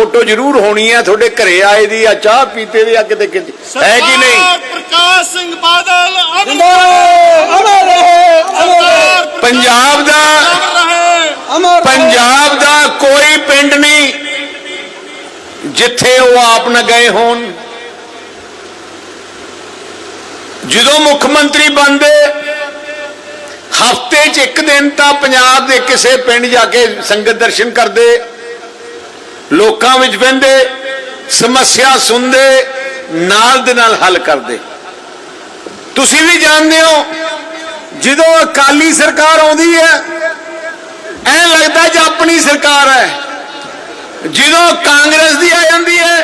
Photo ਜ਼ਰੂਰ ਹੋਣੀ ਹੈ ਤੁਹਾਡੇ ਘਰੇ ਆਏ ਦੀ ਆ ਚਾਹ ਪੀਤੇ ਦੀ ਆ ਕਿਤੇ ਕਿਤੇ ਹੈ ਕਿ ਨਹੀਂ? ਪ੍ਰਕਾਸ਼ ਸਿੰਘ ਬਾਦਲ ਅਮਰ ਰਹੇ। ਪੰਜਾਬ ਦਾ ਪੰਜਾਬ ਦਾ ਕੋਈ ਪਿੰਡ ਨਹੀਂ ਜਿੱਥੇ ਉਹ ਆਪ ਨਾ ਗਏ ਹੋਣ। ਜਦੋਂ ਮੁੱਖ ਮੰਤਰੀ ਬਣਦੇ ਹਫ਼ਤੇ 'ਚ ਇੱਕ ਦਿਨ ਤਾਂ ਪੰਜਾਬ ਦੇ ਕਿਸੇ ਪਿੰਡ ਜਾ ਕੇ ਸੰਗਤ ਦਰਸ਼ਨ ਕਰਦੇ। ਲੋਕਾਂ ਵਿੱਚ ਬਹਿੰਦੇ, ਸਮੱਸਿਆ ਸੁਣਦੇ, ਨਾਲ ਦੇ ਨਾਲ ਹੱਲ ਕਰਦੇ। ਤੁਸੀਂ ਵੀ ਜਾਣਦੇ ਹੋ, ਜਦੋਂ ਅਕਾਲੀ ਸਰਕਾਰ ਆਉਂਦੀ ਹੈ, ਐ ਲੱਗਦਾ ਜੇ ਆਪਣੀ ਸਰਕਾਰ ਹੈ। ਜਦੋਂ ਕਾਂਗਰਸ ਦੀ ਆ ਜਾਂਦੀ ਹੈ,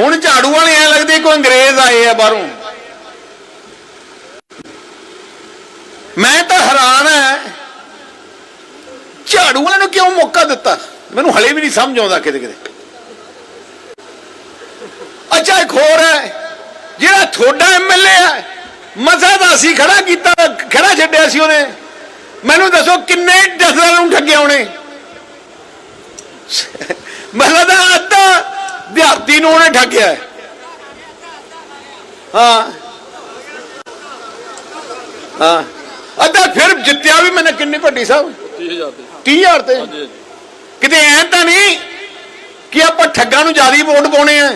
ਹੁਣ ਝਾੜੂ ਵਾਲੇ ਐ ਲੱਗਦੇ ਕੋਈ ਅੰਗਰੇਜ਼ ਆਏ ਆ ਬਾਹਰੋਂ। ਮੈਂ ਤਾਂ ਹੈਰਾਨ ਹੈ, ਝਾੜੂ ਵਾਲਿਆਂ ਨੂੰ ਕਿਉਂ ਮੌਕਾ ਦਿੱਤਾ? ਮੈਨੂੰ ਹਲੇ ਵੀ ਨਹੀਂ ਸਮਝ ਆਉਂਦਾ ਕਿਤੇ ਕਿਤੇ। ਅੱਛਾ ਇੱਕ ਹੋਰ ਹੈ। ਜਿਹੜਾ ਤੁਹਾਡਾ ਐਮਐਲਏ ਹੈ ਮਜ਼ਾ ਦਾ ਅਸੀਂ ਖੜਾ ਕੀਤਾ ਖੜਾ ਛੱਡਿਆ ਸੀ ਉਹਨੇ। ਮੈਨੂੰ ਦੱਸੋ ਕਿੰਨੇ ਜਸਦਾਰਾਂ ਨੂੰ ਠੱਗਿਆ ਉਹਨੇ। ਮੈਨੂੰ ਤਾਂ ਅੱਧਾ ਦਿਹਾਤੀ ਨੂੰ ਉਹਨੇ ਠੱਗਿਆ। ਹੈ। ਹਾਂ। ਅੱਧਾ ਫਿਰ ਜਿੱਤਿਆ ਵੀ ਮੈਨੇ ਕਿੰਨੀ ਭੱਟੀ ਸਾਹਿਬ 30000 ਤੇ। 30000 ਤੇ। ਕਿਤੇ ਐ ਤਾਂ ਨਹੀਂ ਕਿ ਆਪਾਂ ਠੱਗਾਂ ਨੂੰ ਜ਼ਿਆਦਾ ਵੋਟ ਪਾਉਣੇ ਆ?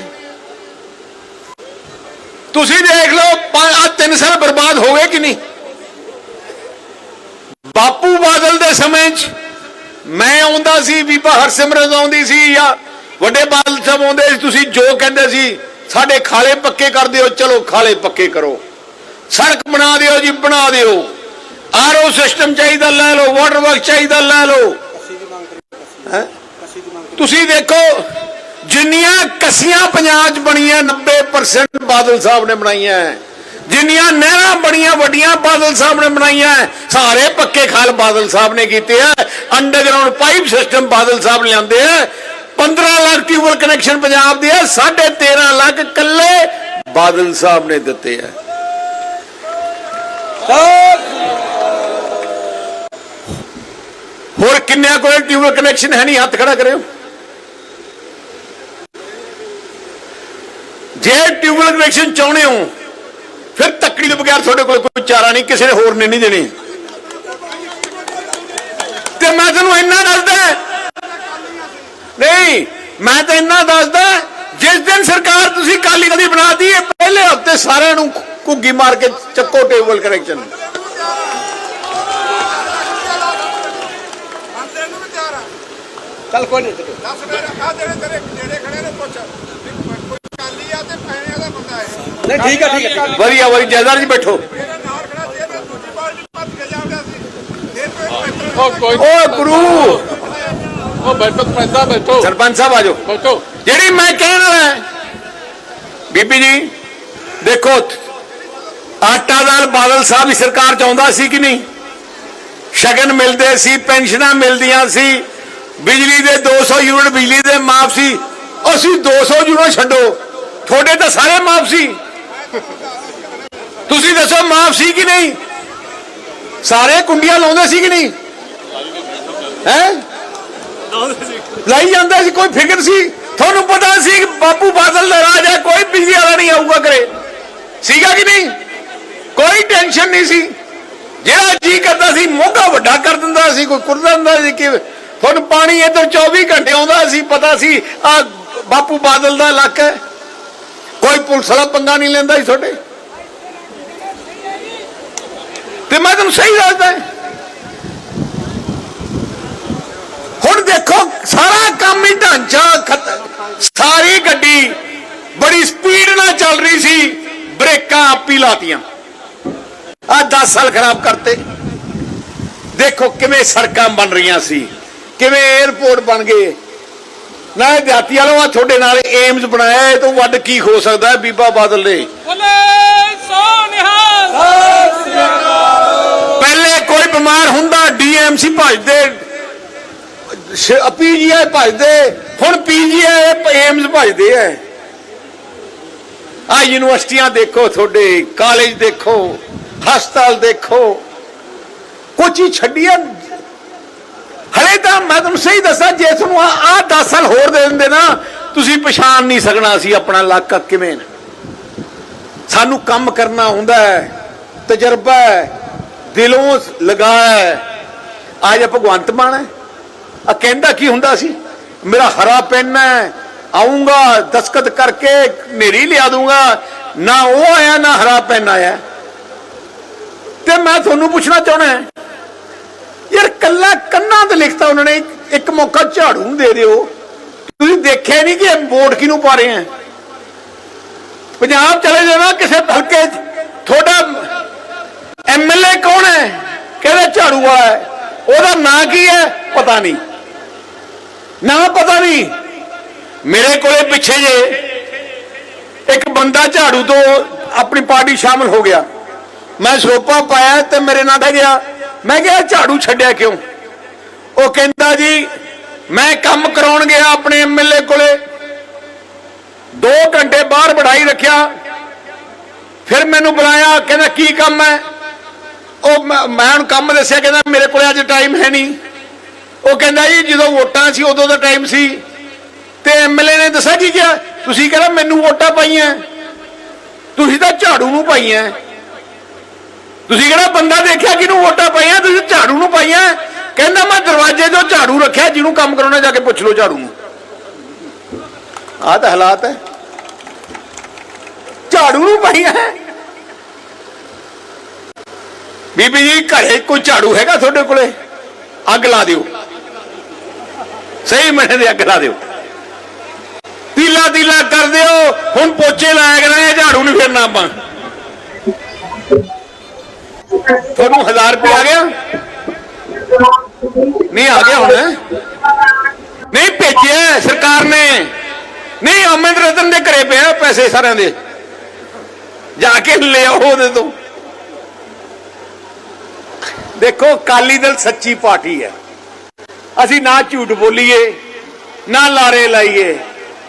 ਤੁਸੀਂ ਦੇਖ ਲਓ ਆ ਤਿੰਨ ਸਾਲ ਬਰਬਾਦ ਹੋ ਗਏ ਕਿ ਨਹੀਂ? ਬਾਪੂ ਬਾਦਲ ਦੇ ਸਮੇਂ 'ਚ ਮੈਂ ਆਉਂਦਾ ਸੀ, ਬੀਬਾ ਹਰਸਿਮਰਤ ਆਉਂਦੀ ਸੀ ਜਾਂ ਵੱਡੇ ਬਾਦਲ ਸਾਹਿਬ ਆਉਂਦੇ ਸੀ, ਤੁਸੀਂ ਜੋ ਕਹਿੰਦੇ ਸੀ, ਸਾਡੇ ਖਾਲੇ ਪੱਕੇ ਕਰ ਦਿਓ, ਚਲੋ ਖਾਲੇ ਪੱਕੇ ਕਰੋ। ਸੜਕ ਬਣਾ ਦਿਓ ਜੀ, ਬਣਾ ਦਿਓ। ਆਰਓ ਸਿਸਟਮ ਚਾਹੀਦਾ, ਲੈ ਲਓ ਵਾਟਰ ਵਰਕ ਚਾਹੀਦਾ, ਲੈ ਲਓ। ਹੈਂ? ਤੁਸੀਂ ਦੇਖੋ, ਜਿੰਨੀਆਂ ਕਸੀਆਂ ਪੰਜਾਬ 'ਚ ਬਣੀਆਂ 90% ਬਾਦਲ ਸਾਹਿਬ ਨੇ ਬਣਾਈਆਂ ਜਿੰਨੀਆਂ ਨਹਿਰਾਂ ਬੜੀਆਂ ਵੱਡੀਆਂ ਬਾਦਲ ਸਾਹਿਬ ਨੇ ਬਣਾਈਆਂ ਸਾਰੇ ਪੱਕੇ ਖਾਲ ਬਾਦਲ ਸਾਹਿਬ ਨੇ ਕੀਤੇ ਆ underground pipe system Badal Sahib ਲਿਆਂਦੇ ਆ 15 ਲੱਖ ਟਿਊਬਲ ਕਨੈਕਸ਼ਨ ਪੰਜਾਬ ਦੇ ਆ 13.5 ਲੱਖ ਕੱਲੇ ਬਾਦਲ ਸਾਹਿਬ ਨੇ ਦਿੱਤੇ ਆ ਹੋਰ ਕਿੰਨਿਆਂ ਕੋਲ ਟਿਊਬਲ ਕਨੈਕਸ਼ਨ ਹੈ ਨਹੀਂ? ਹੱਥ ਖੜਾ ਕਰਿਓ। ਜੇ ਟਿਊਬਲ ਕਨੈਕਸ਼ਨ ਚਾਹੁੰਦੇ ਹੋ, ਫਿਰ ਤੱਕੜੀ ਤੋਂ ਬਗੈਰ ਤੁਹਾਡੇ ਕੋਲ ਕੋਈ ਚਾਰਾ ਨਹੀਂ, ਕਿਸੇ ਨੇ ਹੋਰ ਨੇ ਨਹੀਂ ਦੇਣੀ। ਤੇ ਮੈਂ ਤੁਹਾਨੂੰ ਇੰਨਾ ਦੱਸਦਾ ਨਹੀਂ, ਮੈਂ ਤਾਂ ਇੰਨਾ ਦੱਸਦਾ ਜਿਸ ਦਿਨ ਸਰਕਾਰ ਤੁਸੀਂ ਕਾਲੀ ਨਦੀ ਬਣਾਤੀ ਹੈ ਪਹਿਲੇ ਹਫ਼ਤੇ ਸਾਰਿਆਂ ਨੂੰ ਘੁੱਗੀ ਮਾਰ ਕੇ ਚੱਕੋ ਟੇਬਲ ਕਨੈਕਸ਼ਨ ਬੰਦੇ ਨੂੰ ਵੀ ਤਿਆਰ ਆ ਚੱਲ ਕੋਈ ਨਹੀਂ ਦੱਸ ਮੇਰੇ ਆ ਜਿਹੜੇ ਤੇਰੇ ਜਿਹੜੇ ਖੜੇ ਨੇ ਪੁੱਛ। ਵੀ ਕੋਈ ਕਾਲੀ ਆ ਤੇ ਪੈਣੇ ਵਾਲਾ ਬੰਦਾ ਹੈ। ਨਹੀਂ ਠੀਕ ਹੈ ਠੀਕ ਹੈ ਵਧੀਆ ਵਧੀਆ ਜੈਦਾਰ ਜੀ ਬੈਠੋ। ਇਹਦੇ ਨਾਲ ਖੜਾ ਸੀ ਇਹਦੇ ਦੂਜੀ ਪਾਰਟੀ ਭੱਜ ਕੇ ਜਾਂਦਾ ਸੀ। ਫਿਰ ਕੋਈ ਉਹ ਕੋਈ ਓ ਗੁਰੂ! ਉਹ ਬੈਠੋ ਪੈਸਾ ਬੈਠੋ। ਸਰਪੰਚ ਸਾਹਿਬ ਆਜੋ ਬੈਠੋ। ਜਿਹੜੀ ਮੈਂ ਕਹਿਣ ਵਾਲਾ ਹੈ, ਬੀਬੀ ਜੀ ਦੇਖੋ ਆਟਾ ਦਾਲ ਬਾਦਲ ਸਾਹਿਬ ਦੀ ਸਰਕਾਰ ਚਾਹੁੰਦਾ ਸੀ ਕਿ ਨਹੀਂ? ਸ਼ਗਨ ਮਿਲਦੇ ਸੀ ਪੈਨਸ਼ਨਾਂ ਮਿਲਦੀਆਂ ਸੀ ਬਿਜਲੀ ਦੇ 200 ਯੂਨਿਟ ਬਿਜਲੀ ਦੇ ਮਾਫ ਸੀ। ਅਸੀਂ 200 ਯੂਨਿਟ ਛੱਡੋ। ਤੁਹਾਡੇ ਤਾਂ ਸਾਰੇ ਮਾਫ ਸੀ। ਤੁਸੀਂ ਦੱਸੋ ਮਾਫ ਸੀ ਕਿ ਨਹੀਂ? ਸਾਰੇ ਕੁੰਡੀਆਂ ਲਾਉਂਦੇ ਸੀ ਕਿ ਨਹੀਂ? ਹੈ? ਲਾਈ ਜਾਂਦਾ ਸੀ, ਕੋਈ ਫਿਕਰ ਸੀ? ਤੁਹਾਨੂੰ ਪਤਾ ਸੀ ਕਿ ਬਾਪੂ ਬਾਦਲ ਦਾ ਰਾਜ ਹੈ, ਕੋਈ ਬਿਜਲੀ ਵਾਲਾ ਨਹੀਂ ਆਊਗਾ ਕਰੇ ਸੀਗਾ ਕਿ ਨਹੀਂ? ਕੋਈ ਟੈਨਸ਼ਨ ਨਹੀਂ ਸੀ। ਜਿਹੜਾ ਜੀ ਕਰਦਾ ਸੀ ਮੋਗਾ ਵੱਡਾ ਕਰ ਦਿੰਦਾ ਸੀ, ਕੋਈ ਕੁਰਦਾ ਦਿੰਦਾ ਸੀ, ਕਿ ਤੁਹਾਨੂੰ ਪਾਣੀ ਇੱਧਰ 24 ਘੰਟੇ ਆਉਂਦਾ ਸੀ ਪਤਾ ਸੀ, ਆ ਬਾਪੂ ਬਾਦਲ ਦਾ ਇਲਾਕਾ ਹੈ। ਕੋਈ ਪੁਲਿਸ ਵਾਲਾ ਪੰਗਾ ਨਹੀਂ ਲੈਂਦਾ ਸੀ ਤੁਹਾਡੇ। ਤੇ ਮੈਂ ਤੁਹਾਨੂੰ ਸਹੀ ਦੱਸਦਾ ਹੁਣ ਦੇਖੋ, ਸਾਰਾ ਕੰਮ ਹੀ ਢਾਂਚਾ ਖਤਮ ਸਾਰੀ ਗੱਡੀ ਬੜੀ ਸਪੀਡ ਨਾਲ ਚੱਲ ਰਹੀ ਸੀ, ਬ੍ਰੇਕਾਂ ਆਪੀ ਲਾਤੀਆਂ। ਆ 10 ਸਾਲ ਖਰਾਬ ਕਰਤੇ। ਦੇਖੋ ਕਿਵੇਂ ਸੜਕਾਂ ਬਣ ਰਹੀਆਂ ਸੀ। ਕਿਵੇਂ 에어ਪੋਰਟ ਬਣ ਗਏ? ਨਾ ਇਹ ਦਿਹਾਤੀ ਵਾਲੋ ਆ ਤੁਹਾਡੇ ਨਾਲ ਏਮਸ ਬਣਾਇਆ ਇਹ ਤੋਂ ਵੱਡ ਕੀ ਹੋ ਸਕਦਾ ਹੈ ਬੀਬਾ ਬਾਦਲ ਨੇ ਨਿਹਾਲ। ਪਹਿਲੇ ਕੋਈ ਬਿਮਾਰ ਹੁੰਦਾ ਡੀਐਮਸੀ ਭਜਦੇ ਪੀਜੀਆਈ ਭਜਦੇ ਹੁਣ ਪੀਜੀਆਈ ਏਮਸ ਭਜਦੇ ਐ। ਆ ਯੂਨੀਵਰਸਿਟੀਆਂ ਦੇਖੋ ਤੁਹਾਡੇ ਕਾਲਜ ਦੇਖੋ ਹਸਪਤਾਲ ਦੇਖੋ ਕੁਛ ਹੀ ਛੱਡੀਆਂ ਹਲੇ ਤਾਂ ਮੈਂ ਤੁਹਾਨੂੰ ਸਹੀ ਦੱਸਾਂ, ਜੇ ਤੁਹਾਨੂੰ ਆ 10 ਸਾਲ ਹੋਰ ਦੇ ਦਿੰਦੇ ਨਾ, ਤੁਸੀਂ ਪਛਾਣ ਨਹੀਂ ਸਕਣਾ ਸੀ ਆਪਣਾ ਇਲਾਕਾ ਕਿਵੇਂ ਸਾਨੂੰ ਕੰਮ ਕਰਨਾ ਹੁੰਦਾ ਹੈ, ਤਜਰਬਾ ਹੈ, ਦਿਲੋਂ ਲਗਾਇਆ ਅੱਜ ਭਗਵੰਤ ਮਾਨ ਹੈ। ਆ ਕਹਿੰਦਾ ਕੀ ਹੁੰਦਾ ਸੀ? ਮੇਰਾ ਹਰਾ ਪੈਨ ਹੈ ਆਉਂਗਾ ਦਸਕਤ ਕਰਕੇ ਨੇਰੀ ਲਿਆ ਦੂੰਗਾ ਨਾ ਉਹ ਆਇਆ, ਨਾ ਹਰਾ ਪੈਨ ਆਇਆ। ਤੇ ਮੈਂ ਤੁਹਾਨੂੰ ਪੁੱਛਣਾ ਚਾਹਣਾ ਕੱਲਾ ਕੰਨਾਂ ਤੇ ਲਿਖਤਾ ਉਹਨਾਂ ਨੇ, ਇੱਕ- ਮੌਕਾ ਝਾੜੂ ਨੂੰ ਦੇ ਦਿਓ। ਤੁਸੀਂ ਦੇਖਿਆ ਨਹੀਂ ਕਿ ਵੋਟ ਕਿਹਨੂੰ ਪਾ ਰਹੇ ਆ? ਪੰਜਾਬ ਚਲੇ ਜਾਣਾ ਕਿਸੇ ਹਲਕੇ ਤੁਹਾਡਾ ਐਮਐਲਏ ਕੌਣ ਹੈ? ਕਿਹੜਾ ਝਾੜੂ ਵਾਲਾ ਹੈ? ਉਹਦਾ ਨਾਂ ਕੀ ਹੈ? ਪਤਾ ਨਹੀਂ। ਨਾਂ ਪਤਾ ਨਹੀਂ। ਮੇਰੇ ਕੋਲੇ ਪਿੱਛੇ ਜੇ ਇੱਕ ਬੰਦਾ ਝਾੜੂ ਤੋਂ ਆਪਣੀ ਪਾਰਟੀ ਸ਼ਾਮਲ ਹੋ ਗਿਆ। ਮੈਂ ਸਰੋਪਾ ਪਾਇਆ ਤੇ ਮੇਰੇ ਨਾਲ ਬਹਿ ਗਿਆ। ਮੈਂ ਕਿਹਾ ਝਾੜੂ ਛੱਡਿਆ ਕਿਉਂ? ਉਹ ਕਹਿੰਦਾ ਜੀ, ਮੈਂ ਕੰਮ ਕਰਾਉਣ ਗਿਆ ਆਪਣੇ ਐਮਐਲਏ ਕੋਲੇ। 2 ਘੰਟੇ ਬਾਹਰ ਬੜਾਈ ਰੱਖਿਆ। ਫਿਰ ਮੈਨੂੰ ਬੁਲਾਇਆ, ਕਹਿੰਦਾ, ਕੀ ਕੰਮ ਹੈ? ਉਹ ਮੈਂ ਮੈਂ ਉਹਨੂੰ ਕੰਮ ਦੱਸਿਆ, ਕਹਿੰਦਾ, ਮੇਰੇ ਕੋਲੇ ਅੱਜ ਟਾਈਮ ਹੈ ਨਹੀਂ। ਉਹ ਕਹਿੰਦਾ ਜੀ, ਜਦੋਂ ਵੋਟਾਂ ਸੀ, ਉਦੋਂ ਦਾ ਟਾਈਮ ਸੀ। ਤੇ ਐਮਐਲਏ ਨੇ ਦੱਸਿਆ, ਕੀ ਕਿਹਾ? ਤੁਸੀਂ ਕਹਿੰਦਾ, ਮੈਨੂੰ ਵੋਟਾਂ ਪਾਈਆਂ। ਤੁਸੀਂ ਤਾਂ ਝਾੜੂ ਨੂੰ ਪਾਈਆਂ। ਤੁਸੀਂ ਕਿਹੜਾ ਬੰਦਾ ਦੇਖਿਆ ਕਿਹਨੂੰ ਵੋਟਾਂ ਪਾਈਆਂ, ਤੁਸੀਂ ਝਾੜੂ ਨੂੰ ਪਾਈਆਂ? ਕਹਿੰਦਾ ਮੈਂ ਦਰਵਾਜ਼ੇ 'ਚੋਂ ਝਾੜੂ ਰੱਖਿਆ, ਜਿਹਨੂੰ ਕੰਮ ਕਰਾਉਣਾ ਜਾ ਕੇ ਪੁੱਛ ਲਓ ਝਾੜੂ ਨੂੰ। ਆਹ ਤਾਂ ਹਾਲਾਤ ਹੈ। ਝਾੜੂ ਨੂੰ ਪਾਈਆਂ ਬੀਬੀ ਜੀ, ਘਰੇ ਕੋਈ ਝਾੜੂ ਹੈਗਾ ਤੁਹਾਡੇ ਕੋਲੇ? ਅੱਗ ਲਾ ਦਿਓ। ਸਹੀ ਮੈਨੇ ਦੇ ਅੱਗ ਲਾ ਦਿਓ। ਤੀਲਾ ਤੀਲਾ ਕਰ ਦਿਓ। ਹੁਣ ਪੋਚੇ ਲਾਇਆ ਕਰਾਂਗੇ, ਝਾੜੂ ਨਹੀਂ ਫੇਰਨਾ ਆਪਾਂ। ਤੁਹਾਨੂੰ 1000 ਰੁਪਏ ਆ ਗਿਆ? ਨਹੀਂ, ਆ ਗਿਆ ਹੁਣ ਨਹੀਂ, ਭੇਜਿਆ ਸਰਕਾਰ ਨੇ। ਨਹੀਂ, ਅਮਰਿੰਦਰ ਰਤਨ ਦੇ ਘਰੇ ਪਿਆ ਪੈਸੇ ਸਾਰਿਆਂ ਦੇ। ਜਾ ਕੇ ਲੈ ਉਹਦੇ ਤੋਂ। ਦੇਖੋ ਕਾਲੀ ਦਲ ਸੱਚੀ ਪਾਰਟੀ ਹੈ। ਅਸੀਂ ਨਾ ਝੂਠ ਬੋਲੀਏ, ਨਾ ਲਾਰੇ ਲਾਈਏ।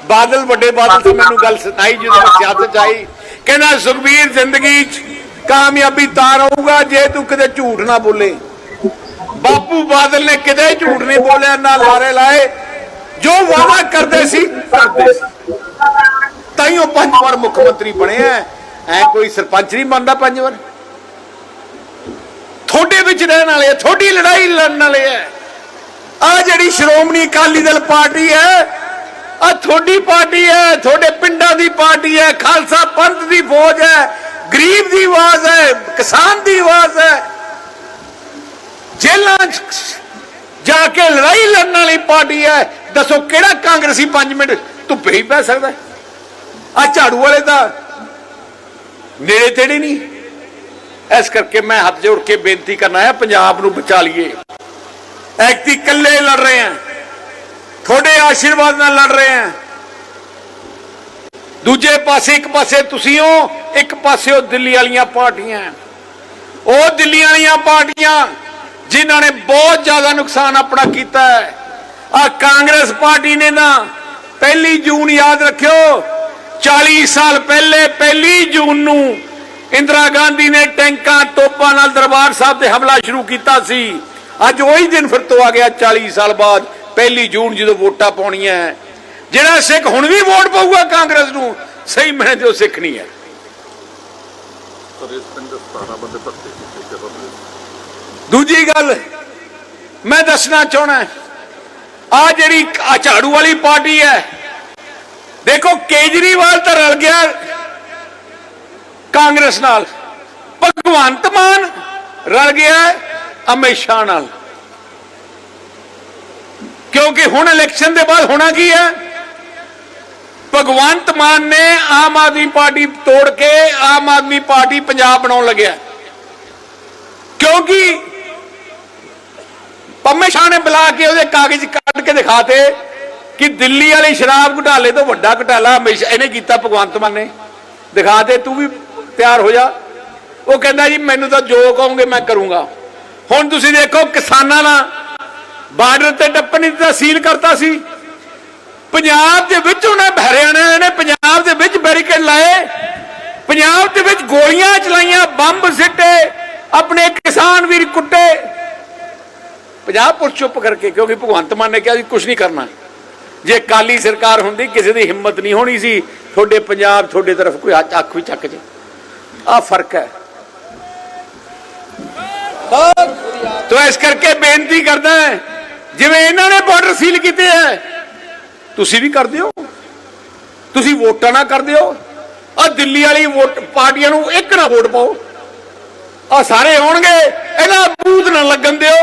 ਬਾਦਲ ਵੱਡੇ ਬਾਦਲ ਤੋਂ ਮੈਨੂੰ ਗੱਲ ਸੁਣਾਈ ਜਦੋਂ ਮੈਂ ਸਿਆਸਤ 'ਚ ਆਈ। ਕਹਿੰਦਾ, ਸੁਖਬੀਰ ਜ਼ਿੰਦਗੀ 'ਚ ਕਾਮਯਾਬੀ ਤਾਂ ਰਹੂਗਾ ਜੇ ਤੂੰ ਕਿਤੇ ਝੂਠ ਨਾ ਬੋਲੇ। ਬਾਪੂ ਬਾਦਲ ਨੇ ਕਿਤੇ ਝੂਠ ਨਹੀਂ ਬੋਲਿਆ, ਨਾ ਲਾਰੇ ਲਾਏ। ਜੋ ਵਾਅਦਾ ਕਰਦੇ ਸੀ ਕਰਦੇ ਸੀ। ਤਾਈਓ ਪੰਜ ਵਾਰ ਮੁੱਖ ਮੰਤਰੀ ਬਣਿਆ ਐ। ਕੋਈ ਸਰਪੰਚ ਨਹੀਂ ਬਣਦਾ ਪੰਜ ਵਾਰ। ਤੁਹਾਡੇ ਵਿੱਚ ਰਹਿਣ ਵਾਲੇ ਆ, ਤੁਹਾਡੀ ਲੜਾਈ ਲੜਨ ਵਾਲੇ ਆ ਆ ਜਿਹੜੀ ਸ਼੍ਰੋਮਣੀ ਅਕਾਲੀ ਦਲ ਪਾਰਟੀ ਹੈ ਆ ਤੁਹਾਡੀ ਪਾਰਟੀ ਹੈ ਤੁਹਾਡੇ ਪਿੰਡਾਂ ਦੀ ਪਾਰਟੀ ਹੈ ਖਾਲਸਾ ਪੰਥ ਦੀ ਫੌਜ ਹੈ ਗਰੀਬ ਦੀ ਆਵਾਜ਼ ਹੈ, ਕਿਸਾਨ ਦੀ ਆਵਾਜ਼ ਹੈ। ਜੇਲ੍ਹਾਂ ਜਾ ਕੇ ਲੜਾਈ ਲੜਨ ਵਾਲੀ ਪਾਰਟੀ ਹੈ। ਦੱਸੋ ਕਿਹੜਾ ਕਾਂਗਰਸੀ 5 ਮਿੰਟ ਧੁੱਪੇ ਹੀ ਬਹਿ ਸਕਦਾ ਆ ਝਾੜੂ ਵਾਲੇ ਦਾ ਨੇੜੇ ਤੇੜੇ ਨਹੀਂ। ਇਸ ਕਰਕੇ ਮੈਂ ਹੱਥ ਜੋੜ ਕੇ ਬੇਨਤੀ ਕਰਨਾ ਹੈ, ਪੰਜਾਬ ਨੂੰ ਬਚਾ ਲਈਏ। ਐਕਤੀ ਇਕੱਲੇ ਲੜ ਰਹੇ ਆ ਤੁਹਾਡੇ ਆਸ਼ੀਰਵਾਦ ਨਾਲ ਲੜ ਰਹੇ ਆ ਦੂਜੇ ਪਾਸੇ ਇੱਕ ਪਾਸੇ ਤੁਸੀਂ ਹੋ ਇੱਕ ਪਾਸੇ ਉਹ ਦਿੱਲੀ ਵਾਲੀਆਂ ਪਾਰਟੀਆਂ ਉਹ ਦਿੱਲੀ ਵਾਲੀਆਂ ਪਾਰਟੀਆਂ ਜਿਨ੍ਹਾਂ ਨੇ ਬਹੁਤ ਜ਼ਿਆਦਾ ਨੁਕਸਾਨ ਆਪਣਾ ਕੀਤਾ ਹੈ। ਆ ਕਾਂਗਰਸ ਪਾਰਟੀ ਨੇ ਨਾ ਪਹਿਲੀ ਜੂਨ ਯਾਦ ਰੱਖਿਓ 40 ਸਾਲ ਪਹਿਲੇ, ਪਹਿਲੀ ਜੂਨ ਨੂੰ ਇੰਦਰਾ ਗਾਂਧੀ ਨੇ ਟੈਂਕਾਂ, ਤੋਪਾਂ ਨਾਲ ਦਰਬਾਰ ਸਾਹਿਬ ਤੇ ਹਮਲਾ ਸ਼ੁਰੂ ਕੀਤਾ ਸੀ। ਅੱਜ ਉਹੀ ਦਿਨ ਫਿਰ ਤੋਂ ਆ ਗਿਆ 40 ਸਾਲ ਬਾਅਦ, ਪਹਿਲੀ ਜੂਨ ਜਦੋਂ ਵੋਟਾਂ ਪਾਉਣੀਆਂ ਜਿਹੜਾ ਸਿੱਖ ਹੁਣ ਵੀ ਵੋਟ ਪਾਊਗਾ ਕਾਂਗਰਸ ਨੂੰ, ਸਹੀ ਮੈਨੇ ਤੇ ਉਹ ਸਿੱਖ ਨਹੀਂ ਹੈ। ਦੂਜੀ ਗੱਲ ਮੈਂ ਦੱਸਣਾ ਚਾਹਣਾ ਆ ਜਿਹੜੀ ਝਾੜੂ ਵਾਲੀ ਪਾਰਟੀ ਹੈ, ਦੇਖੋ ਕੇਜਰੀਵਾਲ ਤਾਂ ਰਲ ਗਿਆ ਕਾਂਗਰਸ ਨਾਲ, ਭਗਵੰਤ ਮਾਨ ਰਲ ਗਿਆ ਅਮਿਤ ਸ਼ਾਹ ਨਾਲ। ਕਿਉਂਕਿ ਹੁਣ ਇਲੈਕਸ਼ਨ ਦੇ ਬਾਅਦ ਹੋਣਾ ਕੀ ਹੈ? ਭਗਵੰਤ ਮਾਨ ਨੇ ਆਮ ਆਦਮੀ ਪਾਰਟੀ ਤੋੜ ਕੇ ਆਮ ਆਦਮੀ ਪਾਰਟੀ ਪੰਜਾਬ ਬਣਾਉਣ ਲੱਗਿਆ। ਕਿਉਂਕਿ ਪੰਮੇ ਸ਼ਾਹ ਨੇ ਬੁਲਾ ਕੇ ਉਹਦੇ ਕਾਗਜ਼ ਕੱਢ ਕੇ ਦਿਖਾਤੇ ਕਿ ਦਿੱਲੀ ਵਾਲੀ ਸ਼ਰਾਬ ਘੁਟਾਲੇ ਤੋਂ ਵੱਡਾ ਘੁਟਾਲਾ ਹਮੇਸ਼ਾ ਇਹਨੇ ਕੀਤਾ, ਭਗਵੰਤ ਮਾਨ ਨੇ ਦਿਖਾ ਦੇ ਤੂੰ ਵੀ ਤਿਆਰ ਹੋ ਜਾ। ਉਹ ਕਹਿੰਦਾ, ਜੀ, ਮੈਨੂੰ ਤਾਂ ਜੋ ਕਹੋਗੇ ਮੈਂ ਕਰੂੰਗਾ। ਹੁਣ ਤੁਸੀਂ ਦੇਖੋ, ਕਿਸਾਨਾਂ ਨਾਲ ਬਾਰਡਰ ਤੇ ਟੱਪਣ ਦਾ ਸੀਲ ਕਰਤਾ ਸੀ। ਪੰਜਾਬ ਦੇ ਵਿੱਚ ਉਹਨਾਂ ਹਰਿਆਣਾ ਨੇ ਪੰਜਾਬ ਦੇ ਵਿੱਚ ਬੈਰੀਕੇਡ ਲਾਏ। ਪੰਜਾਬ ਦੇ ਵਿੱਚ ਗੋਲੀਆਂ ਚਲਾਈਆਂ, ਬੰਬ ਸਿੱਟੇ, ਆਪਣੇ ਕਿਸਾਨ ਵੀਰ ਕੁੱਟੇ। ਪੰਜਾਬ ਪੁਲਿਸ ਚੁੱਪ ਕਰਕੇ ਕਿਉਂਕਿ ਭਗਵੰਤ ਮਾਨ ਨੇ ਕਿਹਾ ਸੀ ਕੁਝ ਨਹੀਂ ਕਰਨਾ। ਜੇ ਕਾਲੀ ਸਰਕਾਰ ਹੁੰਦੀ, ਕਿਸੇ ਦੀ ਹਿੰਮਤ ਨਹੀਂ ਹੋਣੀ ਸੀ, ਤੁਹਾਡੇ ਪੰਜਾਬ, ਤੁਹਾਡੇ ਤਰਫ ਕੋਈ ਅੱਖ ਵੀ ਚੱਕ ਜੇ। ਆ ਫ਼ਰਕ ਹੈ। ਤੋ ਇਸ ਕਰਕੇ ਬੇਨਤੀ ਕਰਦਾ ਜਿਵੇਂ ਇਹਨਾਂ ਨੇ ਬਾਰਡਰ ਸੀਲ ਕੀਤੇ ਹੈ ਤੁਸੀਂ ਵੀ ਕਰਦੇ ਹੋ? ਤੁਸੀਂ ਵੋਟਾਂ ਨਾ ਕਰਦੇ ਹੋ? ਆ ਦਿੱਲੀ ਵਾਲੀ ਵੋਟ ਪਾਰਟੀਆਂ ਨੂੰ ਇੱਕ ਨਾ ਵੋਟ ਪਾਓ। ਆ ਸਾਰੇ ਆਉਣਗੇ ਇਹਨਾਂ ਬੂਥ ਨਾ ਲੱਗਣ ਦਿਓ।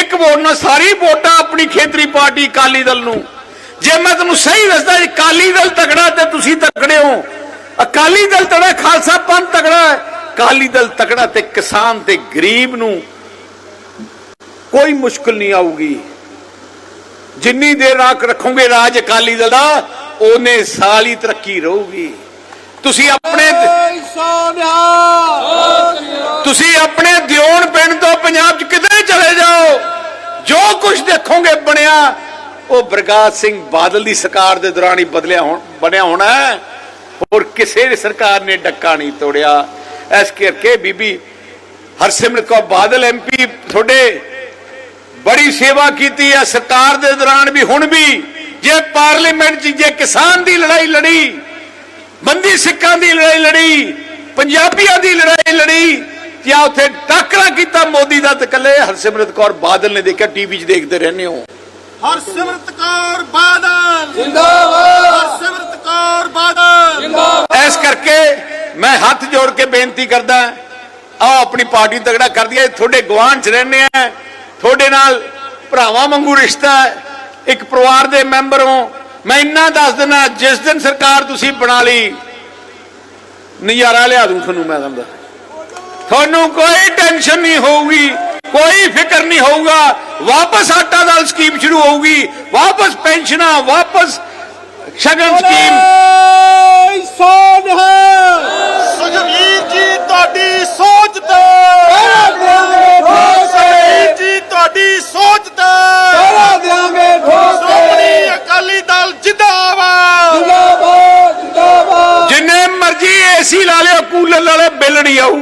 ਇੱਕ ਵੋਟ ਨਾਲ ਸਾਰੀ ਵੋਟਾਂ ਆਪਣੀ ਖੇਤਰੀ ਪਾਰਟੀ ਅਕਾਲੀ ਦਲ ਨੂੰ। ਜੇ ਮੈਂ ਤੁਹਾਨੂੰ ਸਹੀ ਦੱਸਦਾ, ਜੀ ਅਕਾਲੀ ਦਲ ਤਕੜਾ ਤੇ ਤੁਸੀਂ ਤਕੜੇ ਹੋ। ਅਕਾਲੀ ਦਲ ਤਕੜਾ, ਖਾਲਸਾ ਪੰਥ ਤਕੜਾ ਹੈ। ਅਕਾਲੀ ਦਲ ਤਕੜਾ ਤੇ ਕਿਸਾਨ ਤੇ ਗਰੀਬ ਨੂੰ ਕੋਈ ਮੁਸ਼ਕਲ ਨਹੀਂ ਆਊਗੀ। ਜਿੰਨੀ ਦੇਰ ਰਾਖ ਰੱਖੋਗੇ ਰਾਜ ਅਕਾਲੀ ਦਲ ਦਾ ਉਹਨੇ ਸਾਲ ਹੀ ਤਰੱਕੀ ਰਹੂਗੀ। ਤੁਸੀਂ ਆਪਣੇ ਤੁਸੀਂ ਆਪਣੇ ਦਿਓਣ ਪਿੰਡ ਤੋਂ ਪੰਜਾਬ 'ਚ ਕਿਤੇ ਚਲੇ ਜਾਓ। ਜੋ ਕੁਝ ਦੇਖੋਗੇ ਬਣਿਆ ਉਹ ਬਰਗਾਦ ਸਿੰਘ ਬਾਦਲ ਦੀ ਸਰਕਾਰ ਦੇ ਦੌਰਾਨ ਹੀ ਬਦਲਿਆ ਹੋਣ ਬਣਿਆ ਹੋਣਾ ਹੈ। ਹੋਰ ਕਿਸੇ ਵੀ ਸਰਕਾਰ ਨੇ ਡੱਕਾ ਨਹੀਂ ਤੋੜਿਆ। ਇਸ ਕਰਕੇ ਬੀਬੀ ਹਰਸਿਮਰਤ ਕੌਰ ਬਾਦਲ ਐਮਪੀ ਤੁਹਾਡੇ ਬੜੀ ਸੇਵਾ ਕੀਤੀ ਹੈ ਸਰਕਾਰ ਦੇ ਦੌਰਾਨ ਵੀ ਹੁਣ ਵੀ। ਜੇ ਪਾਰਲੀਮੈਂਟ 'ਚ ਜੇ ਕਿਸਾਨ ਦੀ ਲੜਾਈ ਲੜੀ ਬੰਦੀ ਸਿੱਖਾਂ ਦੀ ਲੜਾਈ ਲੜੀ ਪੰਜਾਬੀਆਂ ਦੀ ਲੜਾਈ ਲੜੀ ਜਾਂ ਉੱਥੇ ਟਾਕਰਾ ਕੀਤਾ ਮੋਦੀ ਦਾ ਤੇ ਹਰਸਿਮਰਤ ਕੌਰ ਬਾਦਲ ਨੇ ਦੇਖਿਆ ਟੀਵੀ 'ਚ ਦੇਖਦੇ ਰਹਿੰਦੇ ਹੋ। ਹਰਸਿਮਰਤ ਕੌਰ ਬਾਦਲ। ਜਿੰਦਾਬਾਦ। ਹਰਸਿਮਰਤ ਕੌਰ ਬਾਦਲ। ਇਸ ਕਰਕੇ ਮੈਂ ਹੱਥ ਜੋੜ ਕੇ ਬੇਨਤੀ ਕਰਦਾ ਆਓ ਆਪਣੀ ਪਾਰਟੀ ਤਗੜਾ ਕਰਦੀ ਹੈ ਤੁਹਾਡੇ ਗਵਾਂਢ 'ਚ ਰਹਿੰਦੇ ਆ। ਤੁਹਾਡੇ ਨਾਲ ਭਰਾਵਾਂ ਵਾਂਗੂ ਰਿਸ਼ਤਾ ਹੈ, ਇੱਕ ਪਰਿਵਾਰ ਦੇ ਮੈਂਬਰ ਹੋ। ਮੈਂ ਇੰਨਾ ਦੱਸ ਦਿੰਦਾ, ਜਿਸ ਦਿਨ ਸਰਕਾਰ ਤੁਸੀਂ ਬਣਾ ਲਈ, ਨਜ਼ਾਰਾ ਲਿਆ ਦੂੰ ਤੁਹਾਨੂੰ ਮੈਂ ਦੰਦਾ ਤੁਹਾਨੂੰ ਕੋਈ ਟੈਨਸ਼ਨ ਨਹੀਂ ਹੋਊਗੀ, ਕੋਈ ਫਿਕਰ ਨਹੀਂ ਹੋਊਗਾ। ਵਾਪਸ ਆਟਾ ਦਾਲ ਸਕੀਮ ਸ਼ੁਰੂ ਹੋਊਗੀ, ਵਾਪਸ ਪੈਨਸ਼ਨਾਂ, ਵਾਪਸ ਸ਼ਗਨ ਸਕੀਮ